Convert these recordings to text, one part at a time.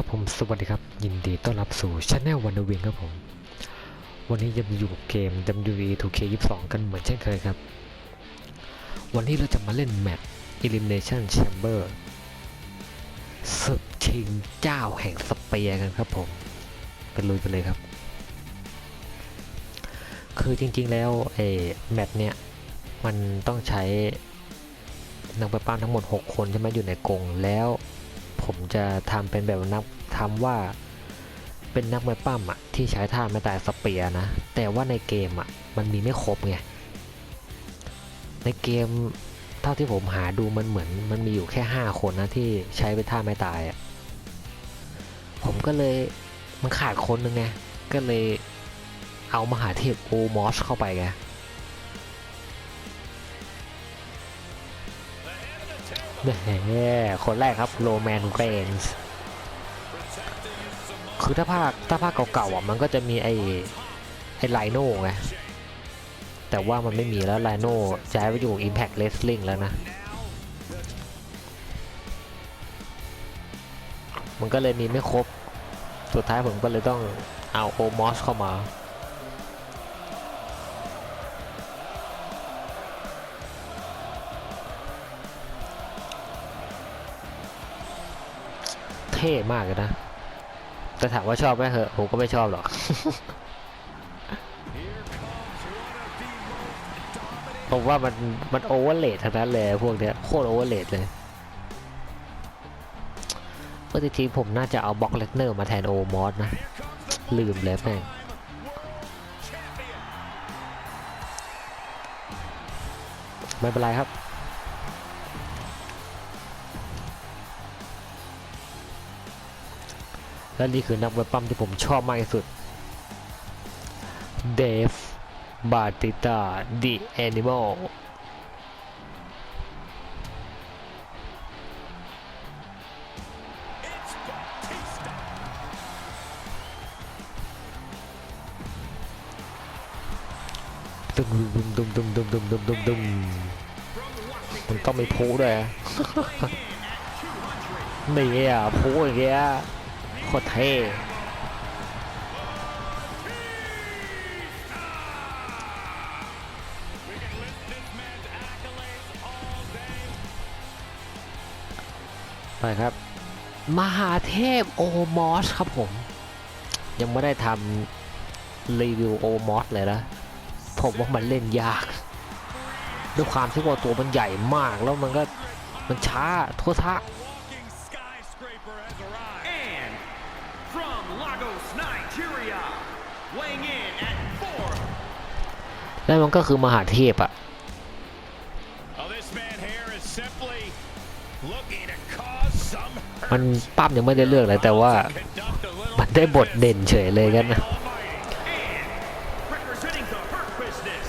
ครับผมสวัสดีครับ ยินดีต้อนรับสู่ช anel วันวิงครับผม วันนี้จะมาอยู่กับเกม WWE 2K22 กันเหมือนเช่นเคยครับ วันนี้เราจะมาเล่นแมตช์ Elimination Chamber ศึกชิงเจ้าแห่งสเปียร์กันครับผมกันลุยไปเลยครับ คือจริงๆแล้วไอ้แมตช์เนี้ยมันต้องใช้นักไปปั้มทั้งหมด 6 คนใช่ไหมอยู่ในกรงแล้ว ผมจะทำเป็นแบบนักทำว่าเป็นนักมวยปั้มอะที่ใช้ท่าไม่ตายสเปียนะ แต่ว่าในเกมอะมันมีไม่ครบไง ในเกมเท่าที่ผมหาดูมันเหมือนมันมีอยู่แค่ 5 คนนะที่ใช้เป็นท่าไม่ตายอะผมก็เลยมันขาดคนนึงไง ก็เลยเอามหาเทพโอมอสเข้าไปไง คนแรกครับโรแมนเรนส์คือถ้าภาคถ้าภาคเก่าๆอะมันก็จะมีไอ้ไอ้ไลโน่ไงแต่ว่ามันไม่มีแล้วไลโน่ย้ายไปอยู่ Impact Wrestling แล้วนะ มันก็เลยมีไม่ครบ สุดท้ายผมก็เลยต้องเอาโอมอสเข้ามา เท่มากเลยนะแต่ถามว่าชอบไหมเหอะผมก็ไม่ชอบหรอกผมว่ามันมันโอเวอร์เลดทั้งนั้นเลยพวกเนี้ยโคตรโอเวอร์เลดเลยเมื่อทีผมน่าจะเอาบ็อกเลสเนอร์มาแทนโอมอสนะ ลืมเลยแม่งไม่เป็นไรครับ และนี่คือนักมวยปั้มที่ผมชอบมากที่สุดเดฟบาติตา The Animal ตึมดุมดุมดุมดุมดุมดุมดุมดุมมันต้องมีพูด้วยนี่อะพูอย่างเงี้ย โคตรเท่ไปครับ มหาเทพโอมอสครับผม ยังไม่ได้ทำรีวิวโอมอสเลยนะผมว่ามันเล่นยากด้วยความที่ว่าตัวมันใหญ่มากแล้วมันก็มันช้าทั่วทะ แล้วมันก็คือมหาเทพอะ Oh, this man here is simply looking to cause some มัน hurt. ปั้มยังไม่ได้เลือกเลยแต่ว่า Conduct a little มันได้บทเด่นเฉยเลยกันนะ Almighty. And representing the Hurt Business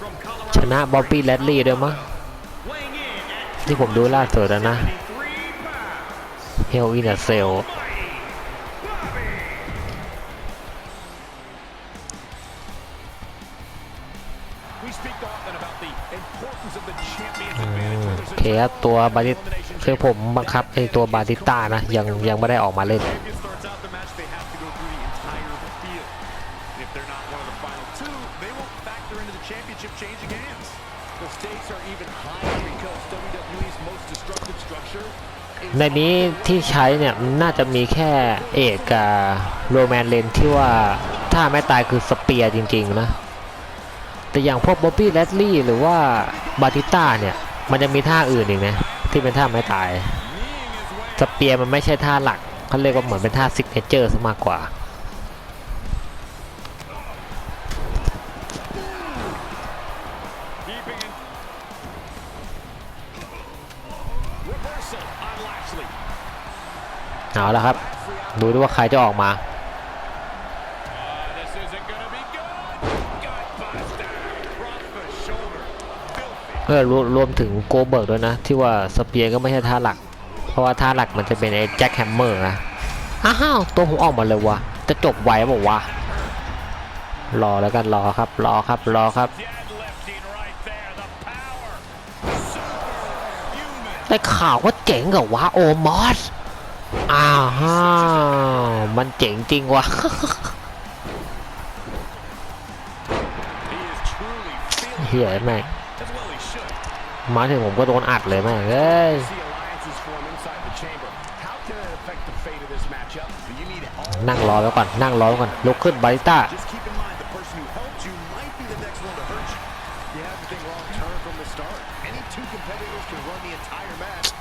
from ช Colorado นะบ๊อบบี้แรดลี่ด้วยมั้ง weighing in at ที่ผมดูล่าสุดอะนะ73 pounds. เฮลอินเซล คตัวบาริคือผมบังคับไอตัวบาติต้านะยังยังไม่ได้ออกมาเล่นในนี้ที่ใช้เนี่ยน่าจะมีแค่เอกกับโรแมนเลนที่ว่าถ้าไม่ตายคือสเปียร์จริง ๆ นะ แต่อย่างพวกบ๊อบบี้แรดลี่หรือว่าบาติต้าเนี่ย มันจะมีท่าอื่นอีกนะที่เป็นท่าไม่ตายสเปียร์มันไม่ใช่ท่าหลักเขาเรียกว่าเหมือนเป็นท่าซิกเนเจอร์ซะมากกว่าเอาละครับ ดูด้วยว่าใครจะออกมา เออรวมรวมถึงโกเบิร์กด้วยนะ ที่ว่าสเปียร์ก็ไม่ใช่ท่าหลัก เพราะว่าท่าหลักมันจะเป็นไอ้แจ็คแฮมเมอร์นะอ้าวตัวผมออกมาเลยวะจะจบไวบอกว่ารอแล้วกันรอครับรอครับรอครับ Deadlifting right there. The power. Superhuman. ได้ข่าวว่าเจ๋งกับวะโอมอสอ้าวฮ่าวมันเจ๋งจริงวะ He is truly feeling เฮียแม่ง มาถึงผมก็โดนอัดเลยแม่เฮ้ยนั่งรอแล้วก่อนนั่งรอแล้วก่อนลุกขึ้นไบต้า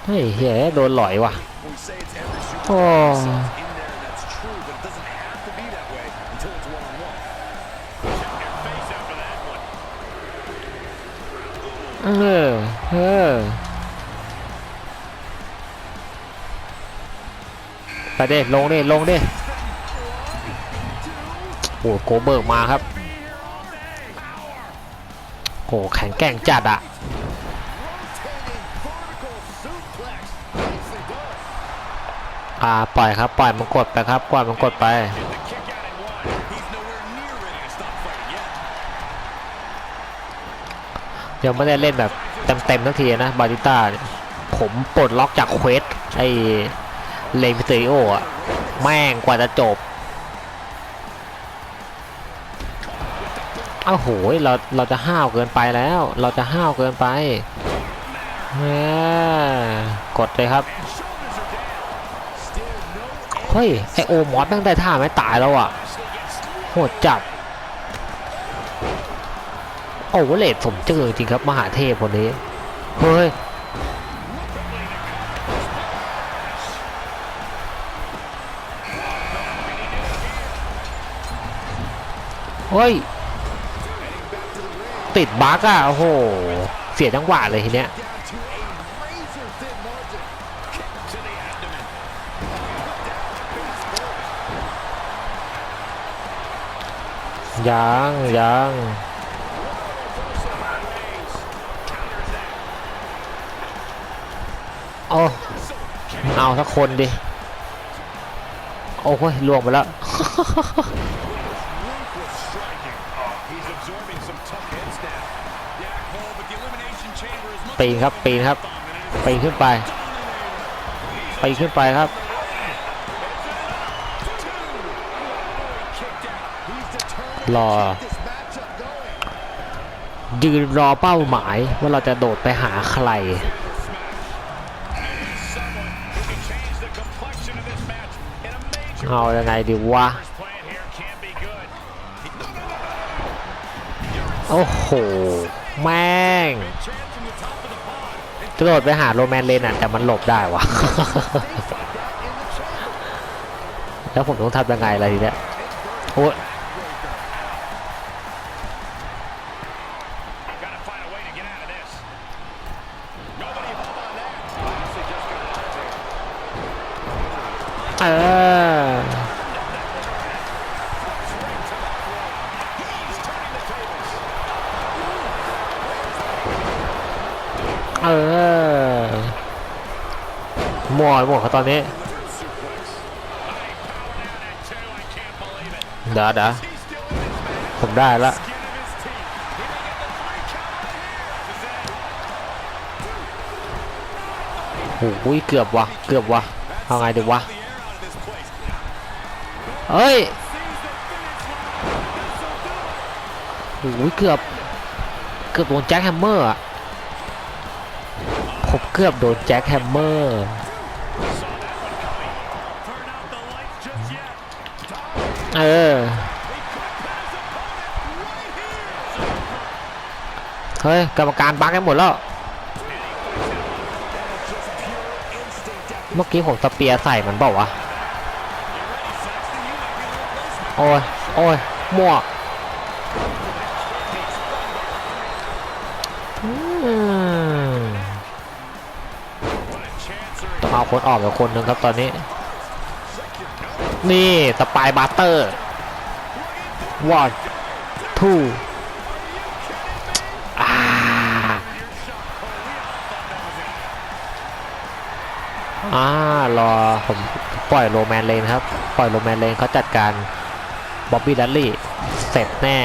เฮ้ยเฮ้ยโดนหลอยว่ะโอ้ เออเออไปเด้ลงเดิลงเดิโอ้โกเบิร์กมาครับโหแข็งแกร่งจัดอะอ่าปล่อยครับ ปล่อยมันกดไปครับปล่อยมันกดไป ยังไม่ได้เล่นแบบเต็มๆทักทีนะบาริต้าเนี่ยผมปลดล็อกจากเควสไอ้เลมิเตโออะแม่งกว่าจะจบอ้าวโหยเราเราจะห้าวเกินไปแล้ว เราจะห้าวเกินไปแหม่กดเลยครับเฮ้ยไอโอมอสแม่งได้ท่าไม่ตายแล้วอะโหดจัด โอเวอร์เลดสมเจอจริงครับ มหาเทพคนนี้ เฮ้ย เฮ้ย ติดบั๊กอะ โอ้โห เสียจังหวะเลยทีเนี้ยยังยัง โอ้เอาสักคนดิ โอ้ยล่วงไปแล้ว Ruthless striking. He's absorbing some tough hits now. Yeah, Cole, but the elimination chamber is much ปีนครับ ปีนครับ ปีนขึ้นไป ปีนขึ้นไปครับ kicked out. He's determined รอ to keep this matchup going. ยืนรอเป้าหมายว่าเราจะโดดไปหาใคร เอายังไงดีวะ โอ้โห แม่ง Chance from the top of the pod. จะโดดไปหาโรแมนเลนอะ แต่มันหลบได้วะ แล้วผมต้องทำยังไงล่ะทีเนี้ยโอ้ย Gotta find อยหมดเขาตอนนี้ดี๋ดี๋ผมได้ละโอ้ยเกือบวะเกือบวะเอาไงดีวะเฮ้ยโอ้ยเกือบเกือบโดนแจ็คแฮมเมอร์อะผมเกือบโดนแจ็คแฮมเมอร์ เออ เฮ้ย กรรมการบักกันหมดแล้ว เมื่อกี้ผมสเปียร์ใส่มันเปล่าวะ โอ้ย โอ้ยมั่วต้องเอาคนออกกับคนหนึ่งครับตอนนี้ นี่สปายบัตเตอร์วอ n ทูอ่าอ่ารอผมปล่อยโรแมนเลนครับ ปล่อยโรแมนเลนเขาจัดการบ๊อบบี้ดัลลี่ เสร็จแน่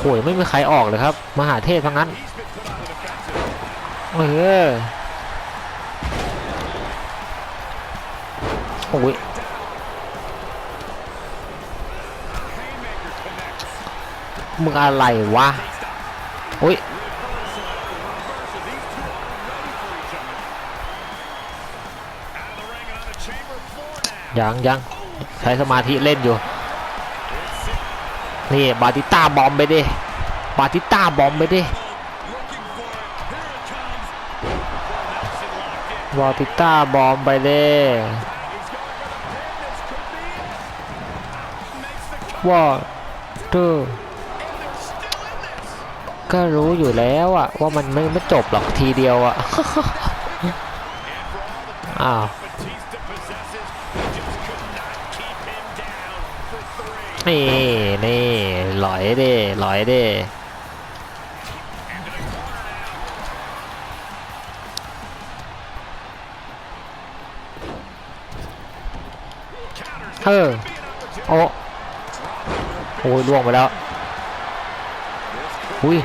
โอ้ยไม่มีใครออกเลยครับ มหาเทพทั้งนั้นเออโอ้ยมึงอะไรวะโอ้ยยังยังใช้สมาธิเล่นอยู่ นี่บาติต้าบอมไปดิบาติต้าบอมไปดิบาติต้าบอมไปดิว่าเธอก็รู้อยู่แล้วอะว่ามันไม่ไม่จบหรอกทีเดียวอะอ้าว นี่นี่หลอยดิหลอยดิเออโอ้โอ้ยล่วงไปแล้ว อุ้ย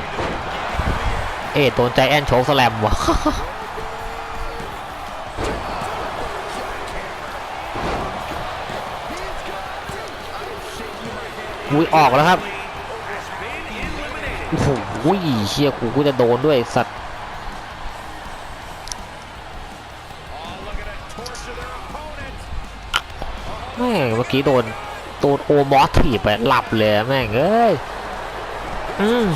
เอ็ดโดนใจแอนโชกสแลมว่ะ อุ้ยออกแล้วครับโอ้โหเชียกูกูจะโดนด้วยสัตว์แม่งเมื่อกี้โดนโดนโอมอสถีบไปหลับเลยแม่งเอ้ยอืม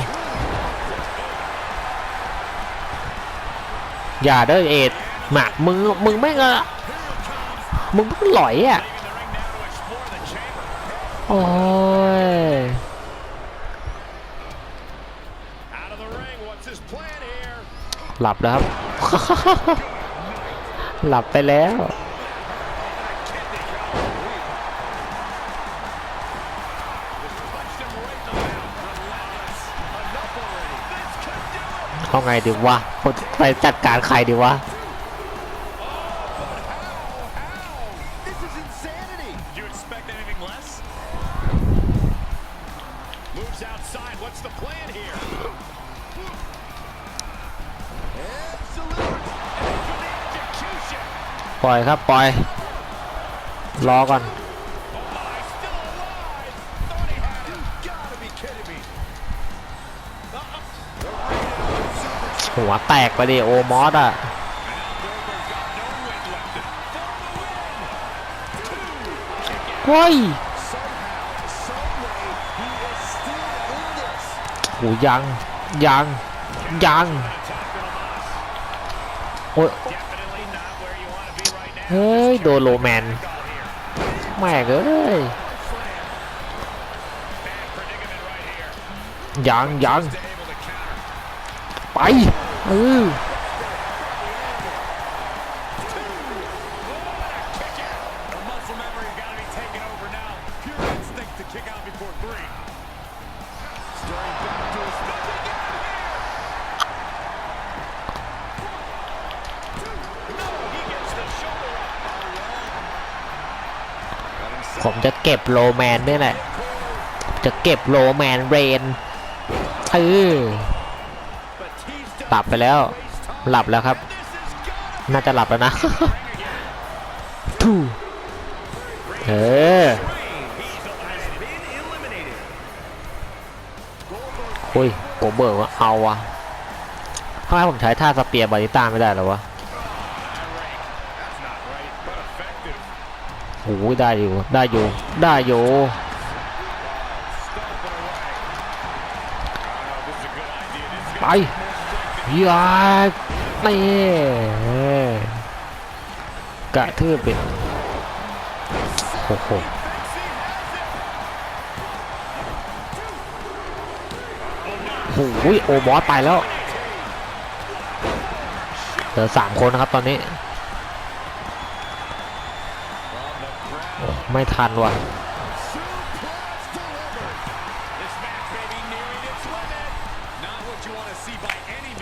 อย่าเด้อเอ็ดหมักมึงมึงไม่งอะมึงเพิ่งหลอยอะ In the หลับนะครับ หลับไปแล้ว เอาไงดีวะไปจัดการใครดีวะ ปล่อยครับปล่อย รอก่อน หัวแตกไปดิโอมอสอะโอ้ยโหยังยังยังโอ้ย เฮ้ย โดนโรแมน Goal here. แม่งเอ้ย Bad predicament right here. ยังยัง Just able to counter. ไปเออ ผมจะเก็บโรแมนนี่แหละ จะเก็บโรแมนเรนเออหลับไปแล้ว หลับแล้วครับ น่าจะหลับแล้วนะทูเอออุ้ยโกเบิร์กว่าเอาวะทำไมผมใช้ท่าสเปียร์บาริต้าไม่ได้เหรอวะ โอ้ได้อยู่ได้อยู่ได้อยู่ไปยาเต้กะทืบไปโอ้โหโอ้ยโอบอสไปแล้วเหลือสามคนนะครับตอนนี้ ไม่ทันว่ะ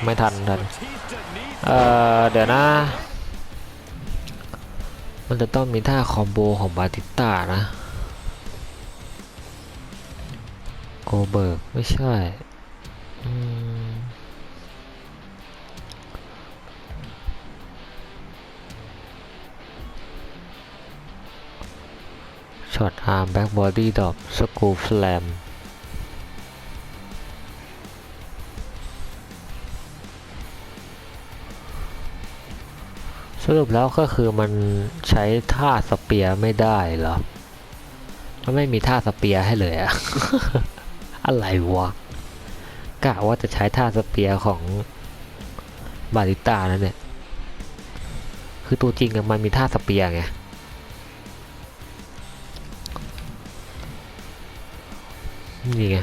ไม่ทันทันเอ่อเดี๋ยวนะ มันจะต้องมีท่าคอมโบของบาติต้านะ โกเบิร์กไม่ใช่ ช็อตอาร์มแบ็กบอดี้ดรอปสกูฟแลมสรุปแล้วก็คือมันใช้ท่าสเปียร์ไม่ได้เหรอมันไม่มีท่าสเปียร์ให้เลยอะอะไรวะกะว่าจะใช้ท่าสเปียร์ของบาริต้านั่นเนี่ย คือตัวจริงมันมีท่าสเปียร์ไง นี่ไง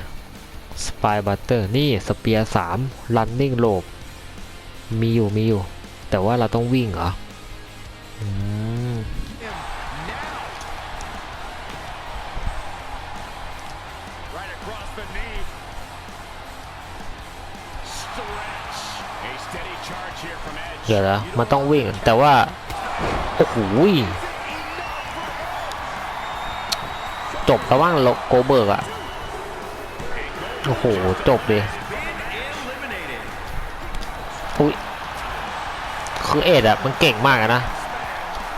สปายบัตเตอร์นี่สเปียร์สามรันนิ่งโลบมีอยู่มีอยู่ แต่ว่าเราต้องวิ่งเหรออืม Right across the knee. Stretch. A steady charge here from Edge. เดี๋ยวนะมันต้องวิ่งแต่ว่า โอ้โหจบแล้วว่างโลโกเบิร์กอะ โอ้โห จบเลยอุ้ยคือเอ็ดอะมันเก่งมากนะ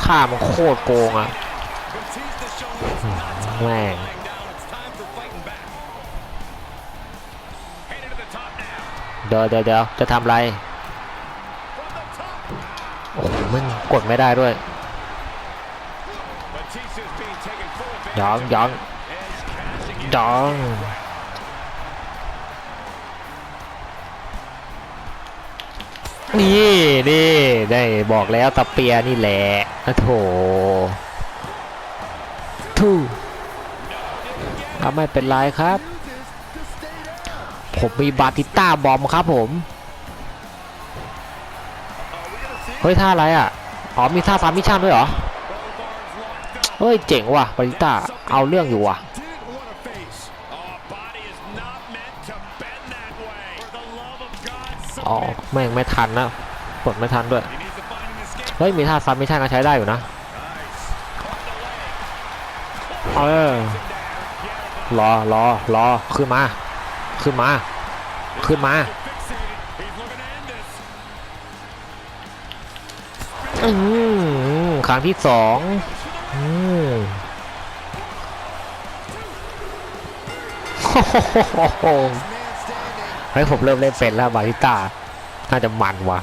ท่ามันโคตรโกงอะแม่งเดี๋ยวเดี๋ยวเดี๋ยวจะทำไร โอ้มันกดไม่ได้ด้วยยองยองยอง นี่นี่ได้บอกแล้วตะเปียนี่แหละอะโถทูเอาไม่เป็นไรครับ ผมมีบาติต้าบอมครับผม เฮ้ยท่าอะไรอะ อ๋อมีท่าฟาร์มิชชั่นด้วยเหรอ เฮ้ยเจ๋งว่ะบาติต้าเอาเรื่องอยู่ว่ะ อ๋อ submit. แม่งไม่ทันนะกดไม่ทันด้วย He needs to find an escape. เฮ้ยมีท่าฟาร์มิชชั่นก็ใช้ได้อยู่นะ Nice. Caught the leg. เออ รอรอรอขึ้นมา ขึ้นมา ขึ้นมา Fixated. He's looking to end this. อืมครั้งที่สองอืมโอ้โหเฮ้ยผมเริ่มเล่นเป็นแล้วบาริต้า น่าจะมันว่ะ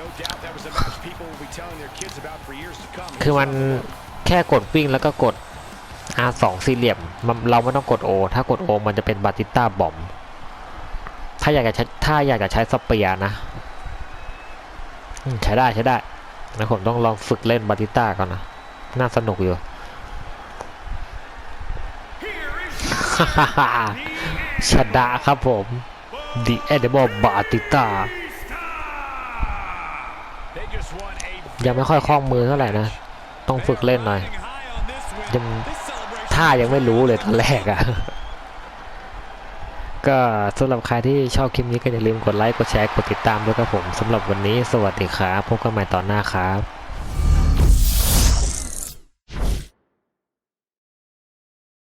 No doubt that was a match people will be telling their kids about for years to come. คือมันแค่กดวิ่งแล้วก็กด R2 สี่เหลี่ยมมันเราไม่ต้องกด O ถ้ากด O มันจะเป็นบาติต้าบอม ถ้าอยากจะใช้ถ้าอยากจะใช้สเปียร์นะอืมใช้ได้ใช้ได้นะผมต้องลองฝึกเล่นบาติต้าก่อนนะ น่าสนุกอยู่ ชนะครับผม The Edible Batista ยังไม่ค่อยคล่องมือเท่าไหร่นะ ต้องฝึกเล่นหน่อยยังท่ายังไม่รู้เลยตอนแรกอะ่ะ ก็สำหรับใครที่ชอบคลิปนี้ก็อย่าลืมกดไลค์ กดแชร์ กดติดตามด้วยครับผมสำหรับวันนี้สวัสดีครับ พบกันใหม่ตอนหน้าครับ